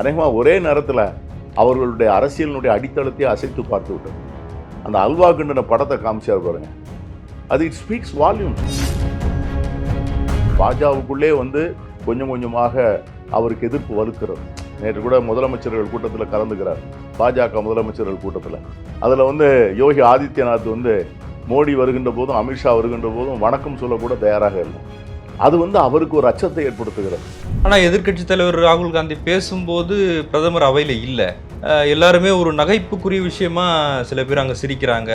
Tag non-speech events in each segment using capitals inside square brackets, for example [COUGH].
அநேகமாக ஒரே நேரத்தில் அவர்களுடைய அரசியலினுடைய அடித்தளத்தை அசைத்து பார்த்து விட்டது. அந்த அல்வா கிண்டின படத்தை காமிச்சார் பாருங்க. அது இட் ஸ்பீக்ஸ் வால்யூம் பாஜகவுக்குள்ளே வந்து கொஞ்சம் கொஞ்சமாக அவருக்கு எதிர்ப்பு வலுக்கிறது. நேற்று கூட முதலமைச்சர்கள் கூட்டத்தில் கலந்துக்கிறார். பாஜக முதலமைச்சர்கள் கூட்டத்தில். அதில் வந்து யோகி ஆதித்யநாத் வந்து மோடி வருகின்ற போதும் அமித்ஷா வருகின்ற போதும் வணக்கம் சொல்லக்கூட தயாராக இல்லை. அது வந்து அவருக்கு ஒரு அச்சத்தை ஏற்படுத்துகிறது. ஆனா எதிர்க்கட்சி தலைவர் ராகுல் காந்தி பேசும்போது பிரதமர் அவையில இல்ல. எல்லாருமே ஒரு நகைப்புக்குரிய விஷயமா சில பேர் அங்க சிரிக்கிறாங்க.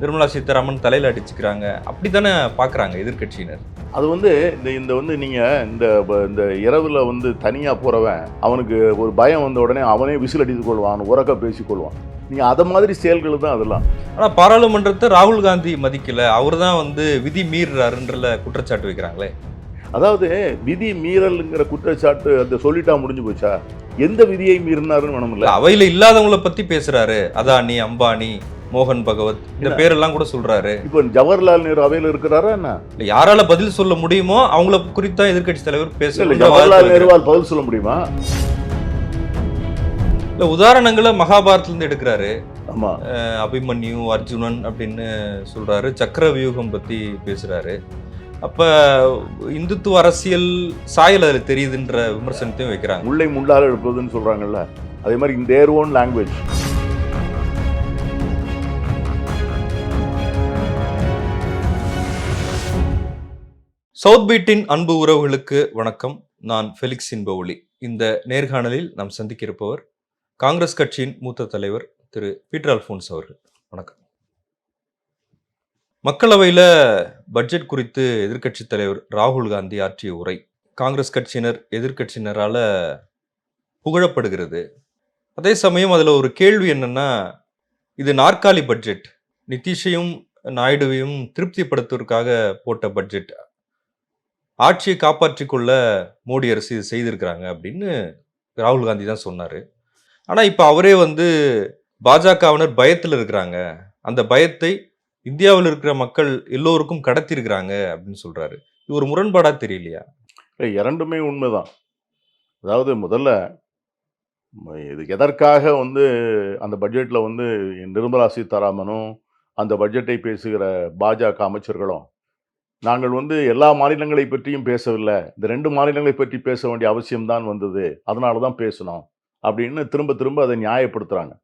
நிர்மலா சீதாராமன் தலையில அடிச்சுக்கிறாங்க. அப்படித்தானே பாக்குறாங்க எதிர்க்கட்சியினர்? அது வந்து இந்த இந்த வந்து நீங்கள் இந்த இந்த இரவில் வந்து தனியாக போகிறவன் அவனுக்கு ஒரு பயம் வந்த உடனே அவனே விசில் அடித்துக் கொள்வான் உறக்க பேசிக்கொள்வான் நீங்கள் அதை மாதிரி செயல்கள் தான் அதெல்லாம். ஆனா பாராளுமன்றத்தை ராகுல் காந்தி மதிக்கல. அவர் தான் வந்து விதி மீறுறாருன்றல குற்றச்சாட்டு வைக்கிறாங்களே. அதாவது விதி மீறலுங்கிற குற்றச்சாட்டு அந்த சொல்லிட்டா முடிஞ்சு போச்சா? எந்த விதியை மீறினாருன்னு வேணும்ல இல்ல? அவையில இல்லாதவங்கள பத்தி பேசுறாரு. அதானி அம்பானி மோகன் பகவத் இந்த. பேரெல்லாம் கூட சொல்றாரு. இப்போ ஜவஹர்லால் நேரு அவையில் இருக்கிறாரா என்ன? யாரால பதில் சொல்ல முடியுமோ அவங்கள குறித்தா எதிர்க்கட்சி தலைவர் பேசல ஜவஹர்லால் நேருவால் பதில் சொல்ல முடியுமா? இல்ல உதாரணங்களை மகாபாரத்ல இருந்து எடுக்கிறாரு. ஆமா. அபிமன்யு அர்ஜுனன் அப்படின்னு சொல்றாரு. சக்கர வியூகம் பத்தி பேசுறாரு. அப்ப இந்துத்துவ அரசியல் சாயல் அதுல தெரியுதுன்ற விமர்சனத்தையும் வைக்கிறாங்க. முல்லை முள்ளால் எழுப்புவதுன்னு சொல்றாங்கல்ல அதே மாதிரி இந்த தேர் ஓன் லாங்குவேஜ் சவுத் பீட்டின் அன்பு உறவுகளுக்கு வணக்கம். நான் ஃபெலிக்ஸ் இன்பவுலி இந்த நேர்காணலில் நாம் சந்திக்க இருப்பவர் காங்கிரஸ் கட்சியின் மூத்த தலைவர் திரு பீட்டர் அல்ஃபோன்ஸ் அவர்கள். வணக்கம். மக்களவையில் பட்ஜெட் குறித்து எதிர்க்கட்சித் தலைவர் ராகுல் காந்தி ஆற்றிய உரை. காங்கிரஸ் கட்சியினர் எதிர்க்கட்சியினரால் புகழப்படுகிறது. அதே சமயம் அதில் ஒரு கேள்வி என்னென்னா இது நாற்காலி பட்ஜெட். நிதிஷையும் நாயுடுவையும் திருப்திப்படுத்துவதற்காக போட்ட பட்ஜெட். ஆட்சியை காப்பாற்றிக்கொள்ள மோடி அரசு இது செய்திருக்கிறாங்க அப்படின்னு ராகுல் காந்தி தான் சொன்னார். ஆனால் இப்போ அவரே வந்து பாஜகவினர் பயத்தில் இருக்கிறாங்க. அந்த பயத்தை இந்தியாவில் இருக்கிற மக்கள் எல்லோருக்கும் கடத்திருக்கிறாங்க அப்படின்னு சொல்கிறாரு இது ஒரு முரண்பாடாக தெரியலையா? இல்லை, இரண்டுமே உண்மைதான். அதாவது முதல்ல இது எதற்காக வந்து அந்த பட்ஜெட்டில் வந்து நிர்மலா சீதாராமனும் அந்த பட்ஜெட்டை பேசுகிற பாஜக அமைச்சர்களும் நாங்கள் வந்து எல்லா மாநிலங்களை பற்றியும் பேசவில்லை இந்த ரெண்டு மாநிலங்களை பற்றி பேச வேண்டிய அவசியம்தான் வந்தது அதனால தான் பேசணும் அப்படின்னு திரும்ப திரும்ப அதை நியாயப்படுத்துகிறாங்க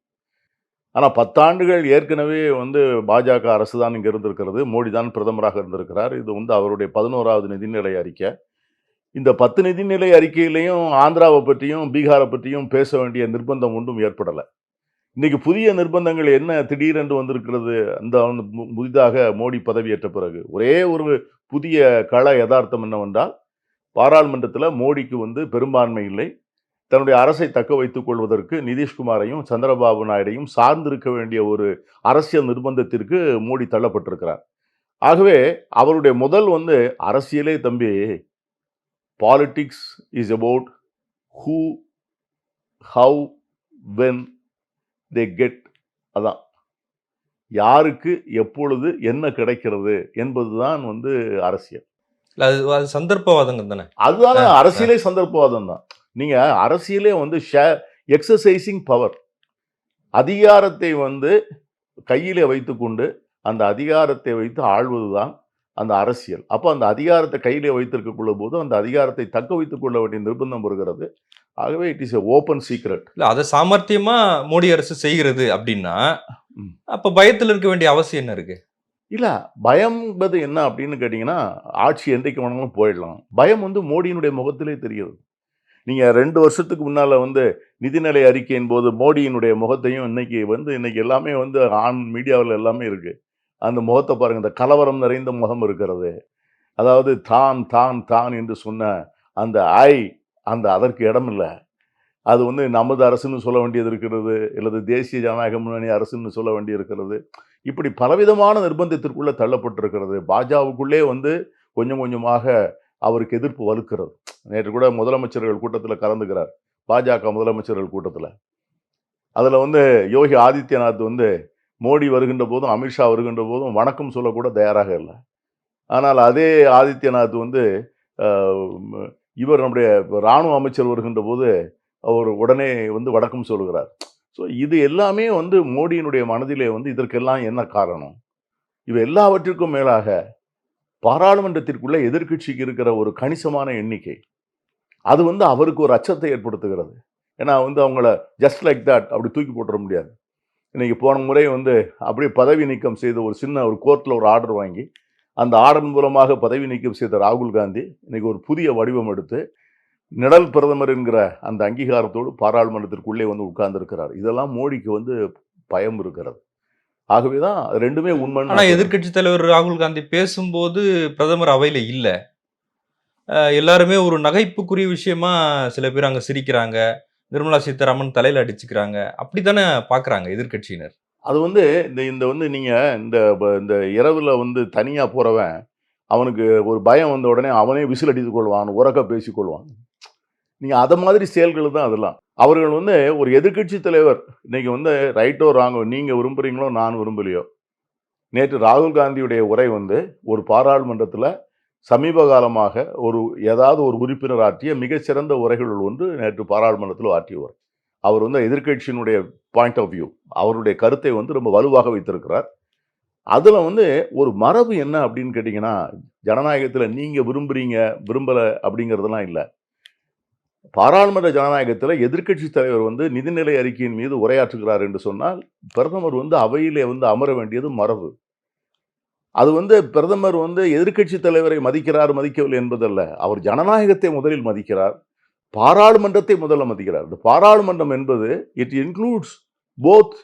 ஆனால் பத்தாண்டுகள் ஏற்கனவே வந்து பாஜக அரசு தான் இங்கே இருந்திருக்கிறது. மோடி தான் பிரதமராக இருந்திருக்கிறார். இது வந்து அவருடைய பதினோராவது நிதிநிலை அறிக்கை. இந்த பத்து நிதிநிலை அறிக்கையிலையும் ஆந்திராவை பற்றியும் பீகாரை பற்றியும் பேச வேண்டிய நிர்பந்தம் ஒன்றும் ஏற்படலை. இன்றைக்கி புதிய நிர்பந்தங்கள் என்ன திடீரென்று வந்திருக்கிறது? அந்த புதிதாக மோடி பதவியேற்ற பிறகு. ஒரே ஒரு புதிய கள யதார்த்தம் என்னவென்றால் பாராளுமன்றத்தில் மோடிக்கு வந்து பெரும்பான்மை இல்லை. தன்னுடைய அரசை தக்க வைத்துக் கொள்வதற்கு நிதிஷ்குமாரையும் சந்திரபாபு நாயுடையும் சார்ந்திருக்க வேண்டிய ஒரு அரசியல் நிர்பந்தத்திற்கு மோடி தள்ளப்பட்டிருக்கிறார். ஆகவே அவருடைய முதல் வந்து அரசியலே தம்பி politics is about who how when they get அதான். யாருக்கு எப்பொழுது என்ன கிடைக்கிறது என்பதுதான் வந்து அரசியல். இல்ல அது அது சந்தர்ப்பவாதங்க தானே? அதுதானே. அரசியலே சந்தர்ப்பவாதம் தான் நீங்க அரசியலே வந்து எக்ஸசைசிங் பவர் அதிகாரத்தை வந்து கையிலே வைத்துக்கொண்டு அந்த அதிகாரத்தை வைத்து ஆள்வதுதான் அந்த அரசியல். அப்போ அந்த அதிகாரத்தை கையிலே வைத்திருக்கக்குள்ள போது அந்த அதிகாரத்தை தக்க வைத்துக் கொள்ள வேண்டிய நிர்பந்தம் வருகிறது. ஆகவே it is a open secret இல்ல அதை சாமர்த்தியமா மோடி அரசு செய்கிறது அப்படின்னா. அப்ப பயத்தில் இருக்க வேண்டிய அவசியம் என்ன இருக்கு? இல்ல பயம்ன்றது என்ன அப்படின்னு கேட்டிங்கன்னா ஆட்சி என்றைக்கு வேணாலும் போயிடலாம். பயம் வந்து மோடியினுடைய முகத்திலே தெரிகிறது. நீங்கள் ரெண்டு வருஷத்துக்கு முன்னால் வந்து நிதிநிலை அறிக்கையின் போது மோடியினுடைய முகத்தையும் இன்னைக்கு வந்து இன்னைக்கு எல்லாமே வந்து ஆன் மீடியாவில் எல்லாமே இருக்குது அந்த முகத்தை பாருங்கள் இந்த கலவரம் நிறைந்த முகம் இருக்கிறது. அதாவது தான் தான் தான் என்று சொன்ன அந்த ஐ அந்த அதற்கு இடம் இல்லை. அது வந்து நமது அரசுன்னு சொல்ல வேண்டியது இருக்கிறது அல்லது தேசிய ஜனநாயக முன்னணி அரசுன்னு சொல்ல வேண்டியிருக்கிறது இப்படி பலவிதமான நிர்பந்தத்திற்குள்ளே தள்ளப்பட்டிருக்கிறது. பாஜகவுக்குள்ளே வந்து கொஞ்சம் கொஞ்சமாக அவருக்கு எதிர்ப்பு வலுக்கிறது. நேற்று கூட முதலமைச்சர்கள் கூட்டத்தில் கலந்துக்கிறார். பாஜக முதலமைச்சர்கள் கூட்டத்தில். அதில் வந்து யோகி ஆதித்யநாத் வந்து மோடி வருகின்ற போதும் அமித்ஷா வருகின்ற போதும் வணக்கம் சொல்லக்கூட தயாராக இல்லை. ஆனால் அதே ஆதித்யநாத் வந்து இவர் நம்முடைய இராணுவ அமைச்சர் வருகின்ற போது அவர் உடனே வந்து வணக்கம் சொல்கிறார் ஸோ இது எல்லாமே வந்து மோடியினுடைய மனதிலே வந்து இதற்கெல்லாம் என்ன காரணம்? இவை எல்லாவற்றிற்கும் மேலாக பாராளுமன்றத்திற்குள்ளே எதிர்க்கட்சிக்கு இருக்கிற ஒரு கணிசமான எண்ணிக்கை. அது வந்து அவருக்கு ஒரு அச்சத்தை ஏற்படுத்துகிறது. ஏன்னா வந்து அவங்கள ஜஸ்ட் லைக் தட் அப்படி தூக்கி போட்டுற முடியாது. இன்றைக்கி போன முறை வந்து அப்படியே பதவி நீக்கம் செய்த ஒரு சின்ன ஒரு கோர்ட்டில் ஒரு ஆர்டர் வாங்கி அந்த ஆர்டர் மூலமாக பதவி நீக்கம் செய்த ராகுல் காந்தி இன்றைக்கி ஒரு புதிய வடிவம் எடுத்து நிழல் பிரதமர் என்கிற அந்த அங்கீகாரத்தோடு பாராளுமன்றத்திற்குள்ளே வந்து உட்கார்ந்துருக்கிறார். இதெல்லாம் மோடிக்கு வந்து பயம் இருக்கிறது. ஆகவே தான் ரெண்டுமே உண்மை ஆனா எதிர்க்கட்சி தலைவர் ராகுல் காந்தி பேசும்போது பிரதமர் அவையில இல்ல. எல்லாருமே ஒரு நகைப்புக்குரிய விஷயமா சில பேர் அங்க சிரிக்கிறாங்க. நிர்மலா சீதாராமன் தலையில அடிச்சுக்கிறாங்க. அப்படித்தானே பாக்குறாங்க எதிர்க்கட்சியினர்? அது வந்து இந்த இந்த வந்து நீங்கள் இந்த இந்த இரவில் வந்து தனியாக போகிறவன் அவனுக்கு ஒரு பயம் வந்த உடனே அவனே விசில் அடித்துக் கொள்வான் உறக்க பேசிக்கொள்வான் நீங்கள் அதை மாதிரி செயல்கள் தான் அதெல்லாம். அவர்கள் வந்து ஒரு எதிர்க்கட்சி தலைவர். இன்னைக்கு வந்து ரைட்டோ ராங்கோ நீங்கள் விரும்புகிறீங்களோ நான் விரும்பலையோ. நேற்று ராகுல் காந்தியுடைய உரை வந்து ஒரு பாராளுமன்றத்தில் சமீப காலமாக ஒரு ஏதாவது ஒரு உறுப்பினர் ஆற்றிய மிகச்சிறந்த உரைகளுள் ஒன்று நேற்று பாராளுமன்றத்தில் ஆற்றிய உரை. அவர் வந்து எதிர்க்கட்சியினுடைய பாயிண்ட் ஆஃப் வியூ அவருடைய கருத்தை வந்து ரொம்ப வலுவாக வைத்திருக்கிறார். அதில் வந்து ஒரு மரபு என்ன அப்படின்னு கேட்டிங்கன்னா ஜனநாயகத்தில் நீங்கள் விரும்புகிறீங்க விரும்பலை அப்படிங்கிறதெல்லாம் இல்லை. பாராளுமன்ற ஜனநாயகத்தில் எதிர்க்கட்சி தலைவர் வந்து நிதிநிலை அறிக்கையின் மீது உரையாற்றுகிறார் என்று சொன்னால் பிரதமர் வந்து அவையிலே வந்து அமர வேண்டியது மரபு. அது வந்து பிரதமர் வந்து எதிர்க்கட்சி தலைவரை மதிக்கிறார் மதிக்கவில்லை என்பதல்ல. அவர் ஜனநாயகத்தை முதலில் மதிக்கிறார் பாராளுமன்றத்தை முதல்ல மதிக்கிறார். இந்த பாராளுமன்றம் என்பது it includes both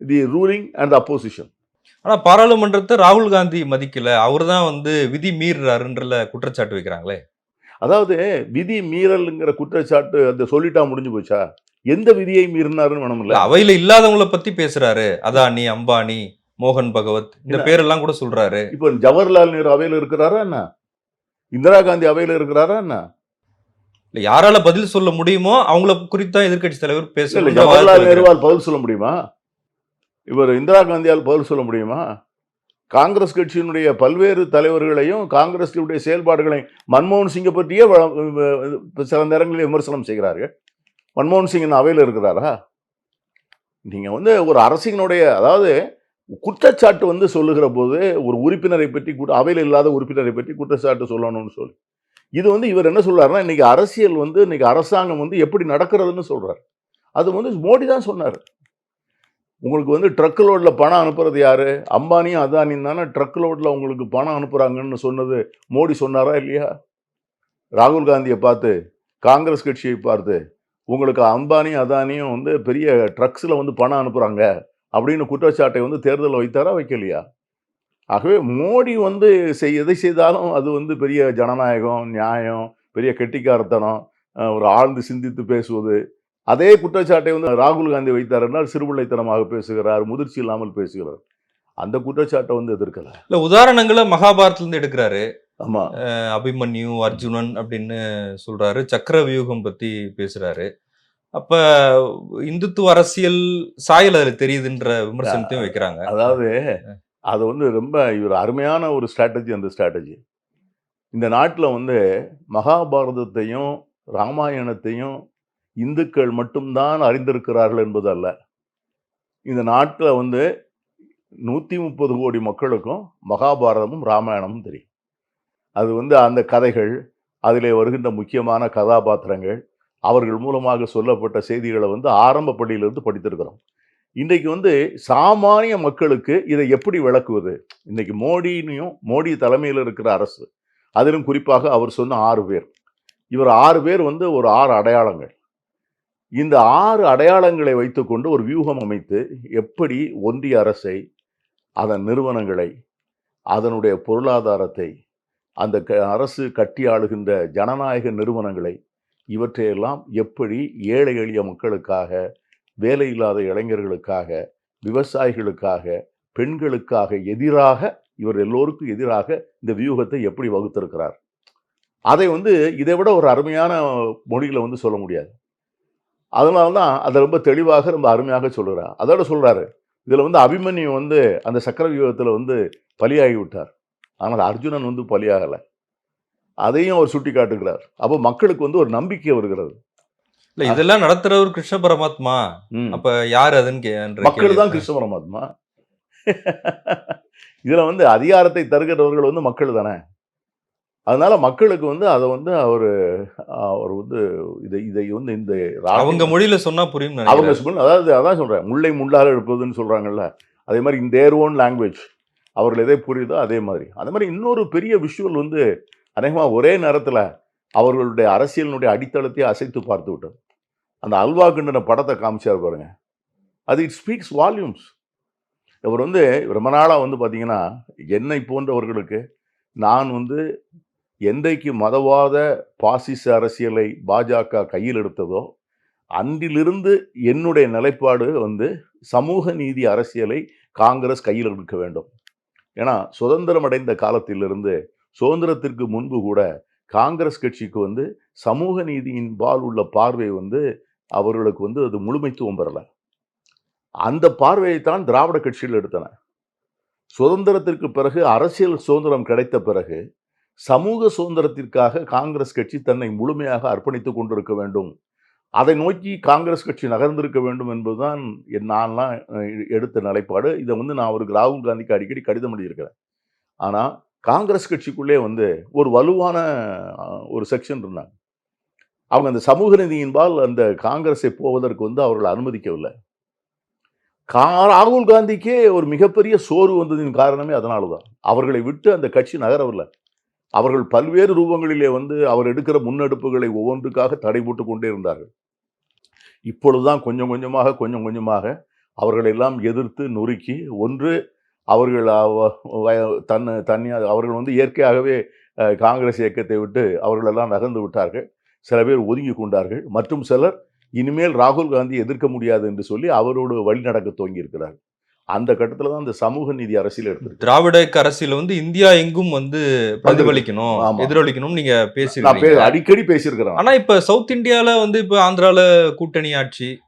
the ruling and opposition ஆனால் பாராளுமன்றத்தை ராகுல் காந்தி மதிக்கல. அவர்தான் வந்து விதி மீறுறாருன்ற குற்றச்சாட்டு வைக்கிறாங்களே. அதாவது விதி மீறல்ங்கிற குற்றச்சாட்டு அந்த சொல்லிட்டா முடிஞ்சு போச்சா? எந்த விதியை மீறினாருன்னு இல்ல? வேணும்ல அவையில இல்லாதவங்கள பத்தி பேசுறாரு. அதானி அம்பானி மோகன் பகவத் இந்த இல்ல. பேரெல்லாம் கூட சொல்றாரு. இப்போ ஜவஹர்லால் நேரு அவையில் இருக்கிறாரா என்ன? இந்திரா காந்தி அவையில் இருக்கிறாரா என்ன? இல்ல யாரால பதில் சொல்ல முடியுமோ அவங்கள குறித்தான் எதிர்க்கட்சி தலைவர் இல்ல பேச ஜவஹர்லால் நேருவால் பதில் சொல்ல முடியுமா? இவர் இந்திரா காந்தியால் பதில் சொல்ல முடியுமா? காங்கிரஸ் கட்சியினுடைய பல்வேறு தலைவர்களையும் காங்கிரஸுடைய செயல்பாடுகளையும் மன்மோகன் சிங்கை பற்றியே வ- சில நேரங்களில் விமர்சனம் செய்கிறார்கள். மன்மோகன் சிங் அவையில் இருக்கிறாரா நீங்கள் வந்து ஒரு அரசினுடைய அதாவது குற்றச்சாட்டு வந்து சொல்லுகிற போது ஒரு உறுப்பினரை பற்றி கூட அவையில் இல்லாத உறுப்பினரை பற்றி குற்றச்சாட்டு சொல்லணும்னு சொல்லி. இது வந்து இவர் என்ன சொல்கிறாருன்னா இன்றைக்கி அரசியல் வந்து இன்னைக்கு அரசாங்கம் வந்து எப்படி நடக்கிறதுன்னு சொல்கிறார் அது வந்து மோடி தான் சொன்னார். உங்களுக்கு வந்து ட்ரக் லோடில் பணம் அனுப்புறது யாரு? அம்பானியும் அதானியும் தானே ட்ரக் லோடில் உங்களுக்கு பணம் அனுப்புகிறாங்கன்னு சொன்னது மோடி சொன்னாரா இல்லையா? ராகுல் காந்தியை பார்த்து காங்கிரஸ் கட்சியை பார்த்து உங்களுக்கு அம்பானியும் அதானியும் வந்து பெரிய ட்ரக்ஸில் வந்து பணம் அனுப்புகிறாங்க அப்படின்னு குற்றச்சாட்டை வந்து தேர்தலில் வைத்தாரா வைக்கலையா? ஆகவே மோடி வந்து செய் எதை செய்தாலும் அது வந்து பெரிய ஜனநாயகம் நியாயம் பெரிய கெட்டிக்காரத்தனம் ஒரு ஆழ்ந்து சிந்தித்து பேசுவது அதே குற்றச்சாட்டை வந்து ராகுல் காந்தி வைத்தார் என்றால் சிறுபிள்ளைத்தனமாக பேசுகிறார் முதிர்ச்சி இல்லாமல் பேசுகிறார். அந்த குற்றச்சாட்டை வந்து எதிர்க்கல. இல்ல உதாரணங்களை மகாபாரத்ல இருந்து எடுக்கிறாரு. ஆமா. அஹ் அபிமன்யு அர்ஜுனன் அப்படின்னு சொல்றாரு. சக்கர வியூகம் பத்தி பேசுறாரு. அப்ப இந்துத்துவ அரசியல் சாயல் அதுல தெரியுதுன்ற விமர்சனத்தையும் வைக்கிறாங்க. அதாவது அது வந்து ரொம்ப இவர் அருமையான ஒரு ஸ்ட்ராட்டஜி அந்த ஸ்ட்ராட்டஜி இந்த நாட்டில் வந்து மகாபாரதத்தையும் ராமாயணத்தையும் இந்துக்கள் மட்டும்தான் அறிந்திருக்கிறார்கள் என்பது அல்ல. இந்த நாட்டில் வந்து நூற்றி முப்பது கோடி மக்களுக்கும் மகாபாரதமும் ராமாயணமும் தெரியும். அது வந்து அந்த கதைகள் அதிலே வருகின்ற முக்கியமான கதாபாத்திரங்கள் அவர்கள் மூலமாக சொல்லப்பட்ட செய்திகளை வந்து ஆரம்ப பள்ளியிலிருந்து படித்திருக்கிறோம். இன்றைக்கு வந்து சாமானிய மக்களுக்கு இதை எப்படி விளக்குவது? இன்றைக்கி மோடினையும் மோடி தலைமையில் இருக்கிற அரசு அதிலும் குறிப்பாக அவர் சொன்ன ஆறு பேர். இவர் ஆறு பேர் வந்து ஒரு ஆறு அடையாளங்கள். இந்த ஆறு அடையாளங்களை வைத்துக்கொண்டு ஒரு வியூகம் அமைத்து எப்படி ஒன்றிய அரசை அதன் நிறுவனங்களை அதனுடைய பொருளாதாரத்தை அந்த க அரசு கட்டி ஆளுகின்ற ஜனநாயக நிறுவனங்களை இவற்றையெல்லாம் எப்படி ஏழை எளிய மக்களுக்காக வேலை இல்லாத இளைஞர்களுக்காக விவசாயிகளுக்காக பெண்களுக்காக எதிராக இவர் எல்லோருக்கும் எதிராக இந்த வியூகத்தை எப்படி வகுத்திருக்கிறார்? அதை வந்து இதை விட ஒரு அருமையான மொழியில் வந்து சொல்ல முடியாது. அதனால தான் அதை ரொம்ப தெளிவாக ரொம்ப அருமையாக சொல்கிறார் அதோட சொல்றாரு இதில் வந்து அபிமன்யு வந்து அந்த சக்கர வியூகத்தில் வந்து பலியாகி விட்டார் ஆனால் அர்ஜுனன் வந்து பலியாகலை. அதையும் அவர் சுட்டி காட்டுகிறார் அப்போ மக்களுக்கு வந்து ஒரு நம்பிக்கை வருகிறது. இல்ல இதெல்லாம் நடத்துறவர் கிருஷ்ண பரமாத்மா. அப்ப யார் அதுன்னு மக்கள். தான் கிருஷ்ண பரமாத்மா. [LAUGHS] இதுல வந்து அதிகாரத்தை தருகிறவர்கள் வந்து மக்கள் தானே? அதனால மக்களுக்கு வந்து அதை வந்து அவர் அவர் வந்து இதை இதை வந்து இந்த அவங்க மொழியில சொன்னா புரியும் அவங்க சொல் அதாவது அதான் சொல்றேன். முல்லை முள்ளாக எடுப்பதுன்னு சொல்றாங்கல்ல. அதே மாதிரி இந்த தேர் ஓன் லாங்குவேஜ் அவர்கள் எதை புரியுதோ அதே மாதிரி. அதே மாதிரி இன்னொரு பெரிய விஷுவல் வந்து அநேகமாக ஒரே நேரத்தில் அவர்களுடைய அரசியலினுடைய அடித்தளத்தை அசைத்து பார்த்து விட்டது. அந்த அல்வா கிண்டன படத்தை காமிச்சார் பாருங்க. அது இட் ஸ்பீக்ஸ் வால்யூம்ஸ் இவர் வந்து ரொம்ப நாளாக வந்து பார்த்தீங்கன்னா என்னை போன்றவர்களுக்கு நான் வந்து என்றைக்கு மதவாத பாசிச அரசியலை பாஜக கையில் எடுத்ததோ அன்றிலிருந்து என்னுடைய நிலைப்பாடு வந்து சமூக நீதி அரசியலை காங்கிரஸ் கையில் எடுக்க வேண்டும். ஏன்னா சுதந்திரம் அடைந்த காலத்திலிருந்து சுதந்திரத்திற்கு முன்பு கூட காங்கிரஸ் கட்சிக்கு வந்து சமூக நீதியின் பால் உள்ள பார்வை வந்து அவர்களுக்கு வந்து அது முழுமைத்துவம் பெறலை. அந்த பார்வையை தான் திராவிட கட்சிகள் எடுத்தன. சுதந்திரத்திற்கு பிறகு அரசியல் சுதந்திரம் கிடைத்த பிறகு சமூக சுதந்திரத்திற்காக காங்கிரஸ் கட்சி தன்னை முழுமையாக அர்ப்பணித்துக் கொண்டிருக்க வேண்டும். அதை நோக்கி காங்கிரஸ் கட்சி நகர்ந்திருக்க வேண்டும் என்பதுதான் என் நான்லாம் எடுத்த நிலைப்பாடு. இதை வந்து நான் அவருக்கு ராகுல் காந்திக்கு அடிக்கடி கடிதம் எழுதியிருக்கிறேன். ஆனால் காங்கிரஸ் கட்சிக்குள்ளே வந்து ஒரு வலுவான ஒரு செக்ஷன் இருந்தாங்க. அவங்க அந்த சமூக நீதியின்பால் அந்த காங்கிரஸை போவதற்கு வந்து அவர்கள் அனுமதிக்கவில்லை. கா ராகுல் காந்திக்கே ஒரு மிகப்பெரிய சோர்வு வந்ததின் காரணமே அதனால தான் அவர்களை விட்டு அந்த கட்சி நகரவில்லை. அவர்கள் பல்வேறு ரூபங்களிலே வந்து அவர் எடுக்கிற முன்னெடுப்புகளை ஒவ்வொன்றுக்காக தடை போட்டு கொண்டே இருந்தார்கள். இப்பொழுதுதான் கொஞ்சம் கொஞ்சமாக கொஞ்சம் கொஞ்சமாக அவர்களெல்லாம் எதிர்த்து நொறுக்கி ஒன்று அவர்கள் தன் தனியாக அவர்கள் வந்து இயற்கையாகவே காங்கிரஸ் இயக்கத்தை விட்டு அவர்களெல்லாம் நகர்ந்து விட்டார்கள். சில பேர் ஒதுங்கி கொண்டார்கள். மற்றும் சிலர் இனிமேல் ராகுல் காந்தி எதிர்க்க முடியாது என்று சொல்லி அவரோடு வழி நடக்க துவங்கி அந்த கட்டத்தில் தான் இந்த சமூக நீதி அரசியல் எடுத்திருக்கு. திராவிட அரசியல் வந்து இந்தியா எங்கும் வந்து பிரதிபலிக்கணும். எதிரொலிக்கணும் நீங்க நான் பே- பேசிருக்கீங்க அடிக்கடி பேசியிருக்கிறேன். ஆனா இப்ப சவுத் இந்தியால வந்து இப்ப ஆந்திரால கூட்டணி ஆட்சி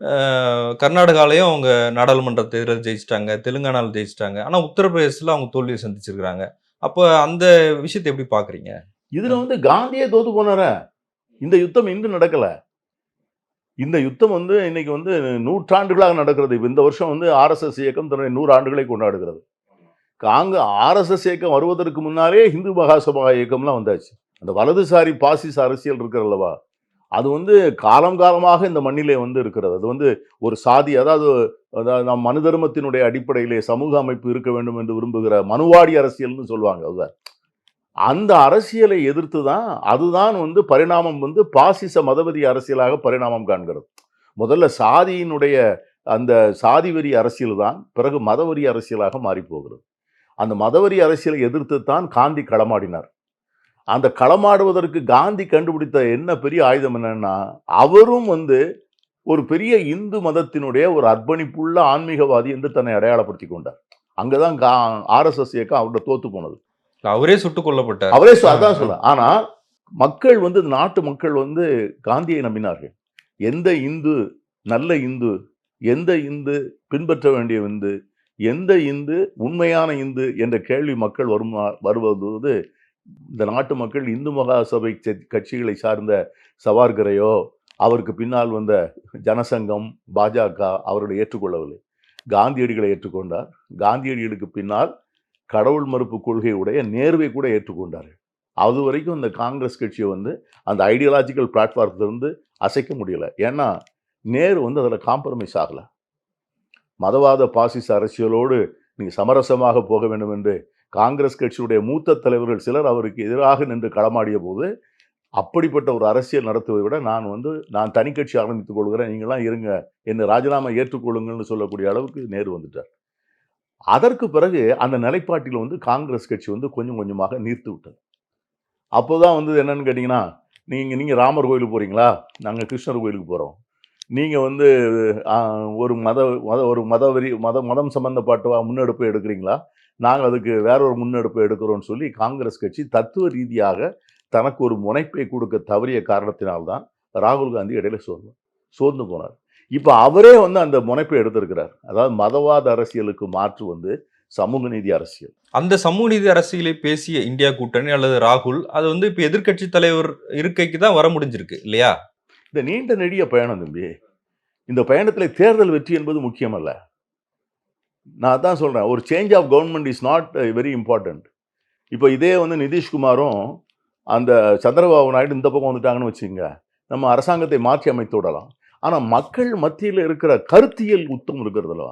கர்நாடகாலயும் அவங்க நாடாளுமன்ற தேர்தல் ஜெயிச்சிட்டாங்க தெலுங்கானால ஜெயிச்சிட்டாங்க. ஆனா உத்தரப்பிரதேசத்துல அவங்க தோல்வியை சந்திச்சிருக்காங்க அப்ப அந்த விஷயத்தை எப்படி பாக்குறீங்க? இதுல வந்து காந்தியே தோத்து போனார. இந்த யுத்தம் இன்று நடக்கல. இந்த யுத்தம் வந்து இன்னைக்கு வந்து நூற்றாண்டுகளாக நடக்கிறது. இப்போ இந்த வருஷம் வந்து ஆர்எஸ்எஸ் இயக்கம் தன்னுடைய நூறு ஆண்டுகளை கொண்டாடுகிறது. காங்க ஆர்எஸ்எஸ் இயக்கம் வருவதற்கு முன்னாலே இந்து மகாசபா இயக்கம்லாம் வந்தாச்சு. அந்த வலதுசாரி பாசிச அரசியல் இருக்கிறல்லவா அது வந்து காலம் காலமாக இந்த மண்ணிலே வந்து இருக்கிறது. அது வந்து ஒரு சாதி அதாவது அதாவது நம் மனு தர்மத்தினுடைய அடிப்படையிலே சமூக அமைப்பு இருக்க வேண்டும் என்று விரும்புகிற மனுவாடி அரசியல்னு சொல்லுவாங்க. அதுதான். அந்த அரசியலை எதிர்த்து தான் அதுதான் வந்து பரிணாமம் வந்து பாசிச மதவதி அரசியலாக பரிணாமம் காண்கிறது. முதல்ல சாதியினுடைய அந்த சாதி வெறி அரசியல் தான் பிறகு மதவெறி அரசியலாக மாறிப்போகிறது. அந்த மதவெறி அரசியலை எதிர்த்து தான் காந்தி களமாடினார். அந்த களமாடுவதற்கு காந்தி கண்டுபிடித்த என்ன பெரிய ஆயுதம் என்னன்னா அவரும் வந்து ஒரு பெரிய இந்து மதத்தினுடைய ஒரு அர்ப்பணிப்புள்ள ஆன்மீகவாதி என்று தன்னை அடையாளப்படுத்தி கொண்டார். அங்கதான் கா ஆர்எஸ்எஸ் இயக்கம் அவர்கிட்ட தோத்து போனது. அவரே சுட்டுக் கொல்லப்பட்டார். அவரே அதான் சொல்ல ஆனா மக்கள் வந்து நாட்டு மக்கள் வந்து காந்தியை நம்பினார்கள். எந்த இந்து நல்ல இந்து எந்த இந்து பின்பற்ற வேண்டிய இந்து எந்த இந்து உண்மையான இந்து என்ற கேள்வி மக்கள் வரும் வருவது இந்த நாட்டு மக்கள் இந்து மகாசபை கட்சிகளை சார்ந்த சவார்கரையோ அவருக்கு பின்னால் வந்த ஜனசங்கம் பாஜக அவர்களை ஏற்றுக்கொள்ளவில்லை. காந்தியடிகளை ஏற்றுக்கொண்டார். காந்தியடிகளுக்கு பின்னால் கடவுள் மறுப்பு கொள்கையுடைய நேர்வை கூட ஏற்றுக்கொண்டார்கள். அது வரைக்கும் இந்த காங்கிரஸ் கட்சியை வந்து அந்த ஐடியாலஜிக்கல் பிளாட்ஃபார்ம்லேருந்து அசைக்க முடியல. ஏன்னா நேரு வந்து அதில் காம்ப்ரமைஸ் ஆகலை. மதவாத பாசிச அரசியலோடு நீங்கள் சமரசமாக போக வேண்டும் என்று காங்கிரஸ் கட்சியுடைய மூத்த தலைவர்கள் சிலர் அவருக்கு எதிராக நின்று களமாடிய போது அப்படிப்பட்ட ஒரு அரசியல் நடத்துவதை விட நான் வந்து நான் தனி கட்சி ஆரம்பித்துக் கொள்கிறேன் நீங்களாம் இருங்க என்னை ராஜினாமா ஏற்றுக்கொள்ளுங்கள்னு சொல்லக்கூடிய அளவுக்கு நேரு வந்துட்டார். அதற்கு பிறகு அந்த நிலைப்பாட்டில் வந்து காங்கிரஸ் கட்சி வந்து கொஞ்சம் கொஞ்சமாக நீர்த்து விட்டது. அப்போதான் வந்து என்னென்னு கேட்டிங்கன்னா நீங்கள் நீங்கள் ராமர் கோயிலுக்கு போகிறீங்களா நாங்கள் கிருஷ்ணர் கோயிலுக்கு போகிறோம் நீங்கள் வந்து ஒரு மத மத ஒரு மத வெறி மத மதம் சம்மந்தப்பட்ட முன்னெடுப்பு எடுக்கிறீங்களா? நாங்கள் அதுக்கு வேற ஒரு முன்னெடுப்பு எடுக்கிறோம்னு சொல்லி காங்கிரஸ் கட்சி தத்துவ ரீதியாக தனக்கு ஒரு முனைப்பை கொடுக்க தவறிய காரணத்தினால்தான் ராகுல் காந்தி இடையில சோர்ந்து சோர்ந்து போனார். இப்போ அவரே வந்து அந்த முனைப்பை எடுத்திருக்கிறார். அதாவது மதவாத அரசியலுக்கு மாற்று வந்து சமூக நீதி அரசியல். அந்த சமூக நீதி அரசியலை பேசிய இந்தியா கூட்டணி அல்லது ராகுல் அது வந்து இப்ப எதிர்க்கட்சி தலைவர் இருக்கைக்கு தான் வர முடிஞ்சிருக்கு இல்லையா? இந்த நீண்ட நெடிய பயணம் தம்பி இந்த பயணத்தில் தேர்தல் வெற்றி என்பது முக்கியமல்ல. நான் அதான் சொல்கிறேன் ஒரு change of government is not very important இப்போ இதே வந்து நிதிஷ்குமாரும் அந்த சந்திரபாபு நாயுடு இந்த பக்கம் வந்துட்டாங்கன்னு வச்சுங்க நம்ம அரசாங்கத்தை மாற்றி அமைத்து விடலாம். ஆனால் மக்கள் மத்தியில் இருக்கிற கருத்தியல் உத்தம் இருக்கிறதுல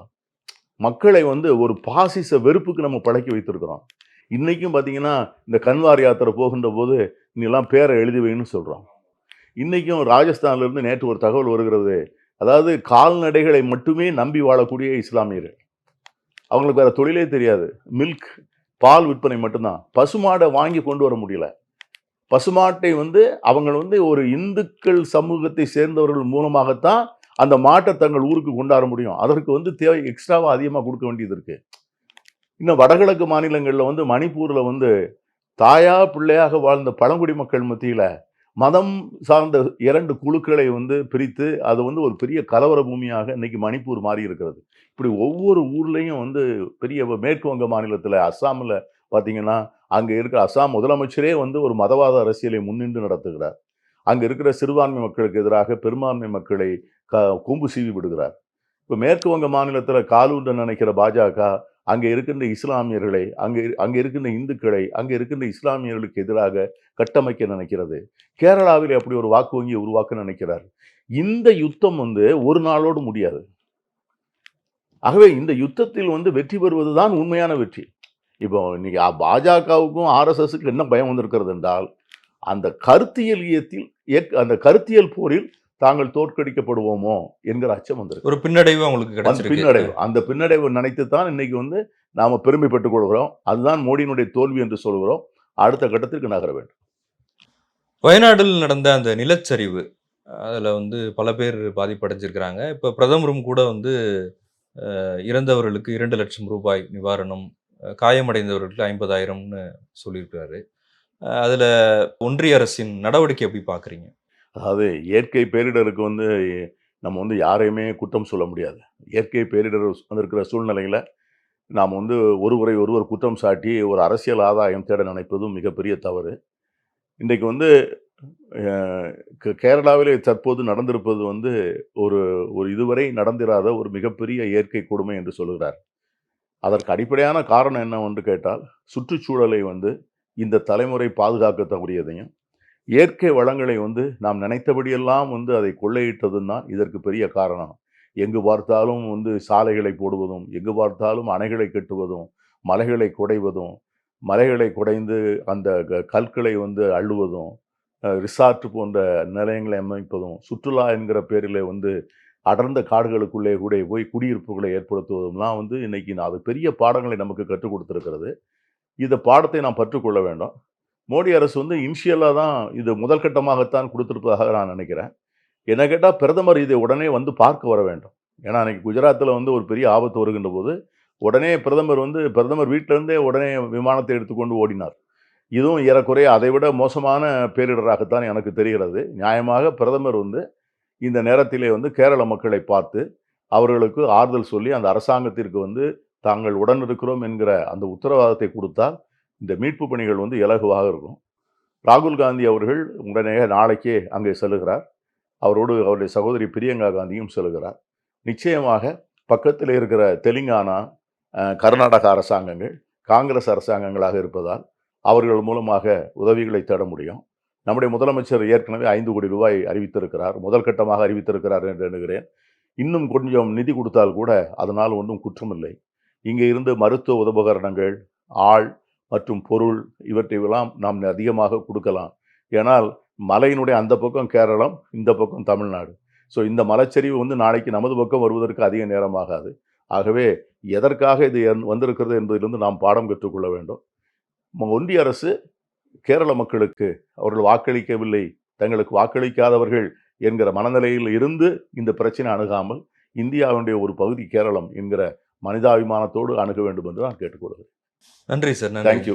மக்களை வந்து ஒரு பாசிச வெறுப்புக்கு நம்ம பழக்கி வைத்திருக்கிறோம். இன்றைக்கும் பார்த்தீங்கன்னா இந்த கன்வார் யாத்திரை போகின்ற போது நீலாம் பேரை எழுதி வைன்னு சொல்கிறோம் இன்றைக்கும் ராஜஸ்தான்லேருந்து நேற்று ஒரு தகவல் வருகிறது. அதாவது கால்நடைகளை மட்டுமே நம்பி வாழக்கூடிய இஸ்லாமியர்கள். அவங்களுக்கு வேறு தொழிலே தெரியாது. மில்க் பால் விற்பனை மட்டும்தான். பசுமாடை வாங்கி கொண்டு வர முடியல. பசுமாட்டை வந்து அவங்க வந்து ஒரு இந்துக்கள் சமூகத்தை சேர்ந்தவர்கள் மூலமாகத்தான் அந்த மாட்டை தங்கள் ஊருக்கு கொண்டாட முடியும். அதற்கு வந்து தேவை எக்ஸ்ட்ராவாக அதிகமாக கொடுக்க வேண்டியது இருக்குது இன்னும் வடகிழக்கு மாநிலங்களில் வந்து மணிப்பூரில் வந்து தாயா பிள்ளையாக வாழ்ந்த பழங்குடி மக்கள் மத்தியில் மதம் சார்ந்த இரண்டு குழுக்களை வந்து பிரித்து அது வந்து ஒரு பெரிய கலவர பூமியாக இன்னைக்கு மணிப்பூர் மாறி இருக்கிறது இப்படி ஒவ்வொரு ஊர்லேயும் வந்து பெரிய மேற்கு வங்க மாநிலத்தில் அஸ்ஸாமில் பார்த்தீங்கன்னா அங்கே இருக்கிற அஸ்ஸாம் முதலமைச்சரே வந்து ஒரு மதவாத அரசியலை முன்னின்று நடத்துகிறார். அங்கே இருக்கிற சிறுபான்மை மக்களுக்கு எதிராக பெரும்பான்மை மக்களை க கொம்பு சீவி விடுகிறார். இப்போ மேற்கு வங்க மாநிலத்தில் காலூன்ற நினைக்கிற பாஜக அங்கே இருக்கின்ற இஸ்லாமியர்களை அங்கே அங்கே இருக்கின்ற இந்துக்களை அங்கே இருக்கின்ற இஸ்லாமியர்களுக்கு எதிராக கட்டமைக்க நினைக்கிறது. கேரளாவில் அப்படி ஒரு வாக்கு வங்கியை உருவாக்க நினைக்கிறார். இந்த யுத்தம் வந்து ஒரு நாளோடு முடியாது. ஆகவே இந்த யுத்தத்தில் வந்து வெற்றி பெறுவதுதான் உண்மையான வெற்றி. இப்போ இன்னைக்கு அ- பாஜகவுக்கும் ஆர்எஸ்எஸ்க்கு என்ன பயம் வந்திருக்கிறது என்றால் அந்த கருத்தியல் இயத்தில் அந்த கருத்தியல் போரில் தாங்கள் தோற்கடிக்கப்படுவோமோ என்கிற அச்சம் வந்திருக்கு. ஒரு பின்னடைவு அவங்களுக்கு கிடைச்சிருக்கு. பின்னடைவு. அந்த பின்னடைவு நினைத்து தான் இன்னைக்கு வந்து நாம பெருமைப்பட்டுக் கொள்கிறோம். அதுதான் மோடியினுடைய தோல்வி என்று சொல்கிறோம். அடுத்த கட்டத்திற்கு நகர வேண்டும். வயநாட்டில் நடந்த அந்த நிலச்சரிவு அதில் வந்து பல பேர் பாதிப்படைஞ்சிருக்கிறாங்க. இப்போ பிரதமரும் கூட வந்து இறந்தவர்களுக்கு இரண்டு லட்சம் ரூபாய் நிவாரணம் காயமடைந்தவர்களுக்கு ஐம்பதாயிரம்னு சொல்லியிருக்காரு அதில் ஒன்றிய அரசின் நடவடிக்கை எப்படி பார்க்குறீங்க? அதாவது இயற்கை பேரிடருக்கு வந்து நம்ம வந்து யாரையுமே குற்றம் சொல்ல முடியாது. இயற்கை பேரிடர் வந்திருக்கிற சூழ்நிலையில் நாம் வந்து ஒருவரை ஒருவர் குற்றம் சாட்டி ஒரு அரசியல் ஆதாயம் தேட நினைப்பதும் மிகப்பெரிய தவறு. இன்றைக்கு வந்து கேரளாவிலே தற்போது நடந்திருப்பது வந்து ஒரு ஒரு இதுவரை நடந்திராத ஒரு மிகப்பெரிய இயற்கை கொடுமை என்று சொல்கிறார் அதற்கு அடிப்படையான காரணம் என்னவென்று கேட்டால் சுற்றுச்சூழலை வந்து இந்த தலைமுறை பாதுகாக்க இயற்கை வளங்களை வந்து நாம் நினைத்தபடியெல்லாம் வந்து அதை கொள்ளையிட்டதும் தான் இதற்கு பெரிய காரணம். எங்கு பார்த்தாலும் வந்து சாலைகளை போடுவதும் எங்கு பார்த்தாலும் அணைகளை கட்டுவதும் மலைகளை குடைவதும் மலைகளை குடைந்து அந்த க- கற்களை வந்து அள்ளுவதும் ரிசார்ட் போன்ற நிலையங்களை அமைப்பதும் சுற்றுலா என்கிற பேரில் வந்து அடர்ந்த காடுகளுக்குள்ளே கூட போய் குடியிருப்புகளை ஏற்படுத்துவதும்லாம் வந்து இன்றைக்கி நான் அது பெரிய பாடங்களை நமக்கு கற்றுக் கொடுத்துருக்கிறது. இந்த பாடத்தை நாம் பற்றுக்கொள்ள வேண்டும். மோடி அரசு வந்து இனிஷியலாக தான் இது முதல் கட்டமாகத்தான் கொடுத்துருப்பதாக நான் நினைக்கிறேன். என்ன கேட்டால் பிரதமர் இதை உடனே வந்து பார்க்க வர வேண்டும். ஏன்னா அன்றைக்கி குஜராத்தில் வந்து ஒரு பெரிய ஆபத்து வருகின்ற போது உடனே பிரதமர் வந்து பிரதமர் வீட்டிலேருந்தே உடனே விமானத்தை எடுத்துக்கொண்டு ஓடினார். இதுவும் ஏறக்குறைய அதை விட மோசமான பேரிடராகத்தான் எனக்கு தெரிகிறது. நியாயமாக பிரதமர் வந்து இந்த நேரத்திலே வந்து கேரள மக்களை பார்த்து அவர்களுக்கு ஆறுதல் சொல்லி அந்த அரசாங்கத்திற்கு வந்து தாங்கள் உடன் இருக்கிறோம் என்கிற அந்த உத்தரவாதத்தை கொடுத்தால் இந்த மீட்பு பணிகள் வந்து இலகுவாக இருக்கும். ராகுல் காந்தி அவர்கள் உடனே நாளைக்கே அங்கே செல்லுகிறார் அவரோடு அவருடைய சகோதரி பிரியங்கா காந்தியும் செல்கிறார். நிச்சயமாக பக்கத்தில் இருக்கிற தெலுங்கானா கர்நாடக அரசாங்கங்கள் காங்கிரஸ் அரசாங்கங்களாக இருப்பதால் அவர்கள் மூலமாக உதவிகளை தேட முடியும். நம்முடைய முதலமைச்சர் ஏற்கனவே ஐந்து கோடி ரூபாய் அறிவித்திருக்கிறார். முதல் கட்டமாக அறிவித்திருக்கிறார் என்று எண்ணுகிறேன். இன்னும் கொஞ்சம் நிதி கொடுத்தால் கூட அதனால் ஒன்றும் குற்றமில்லை. இங்கே இருந்து மருத்துவ உபகரணங்கள் ஆள் மற்றும் பொருள் இவற்றையெல்லாம் நாம் அதிகமாக கொடுக்கலாம். ஏனால் மலையினுடைய அந்த பக்கம் கேரளம் இந்த பக்கம் தமிழ்நாடு. ஸோ இந்த மலைச்சரிவு வந்து நாளைக்கு நமது பக்கம் வருவதற்கு அதிக நேரமாகாது ஆகவே எதற்காக இது வந்திருக்கிறது என்பதிலிருந்து நாம் பாடம் கற்றுக்கொள்ள வேண்டும். ஒன்றிய அரசு கேரள மக்களுக்கு அவர்கள் வாக்களிக்கவில்லை தங்களுக்கு வாக்களிக்காதவர்கள் என்கிற மனநிலையில் இருந்து இந்த பிரச்சனை அணுகாமல் இந்தியாவுடைய ஒரு பகுதி கேரளம் என்கிற மனிதாபிமானத்தோடு அணுக வேண்டும் என்று நான் கேட்டுக்கொள்கிறேன். நன்றி சார். நன்றி.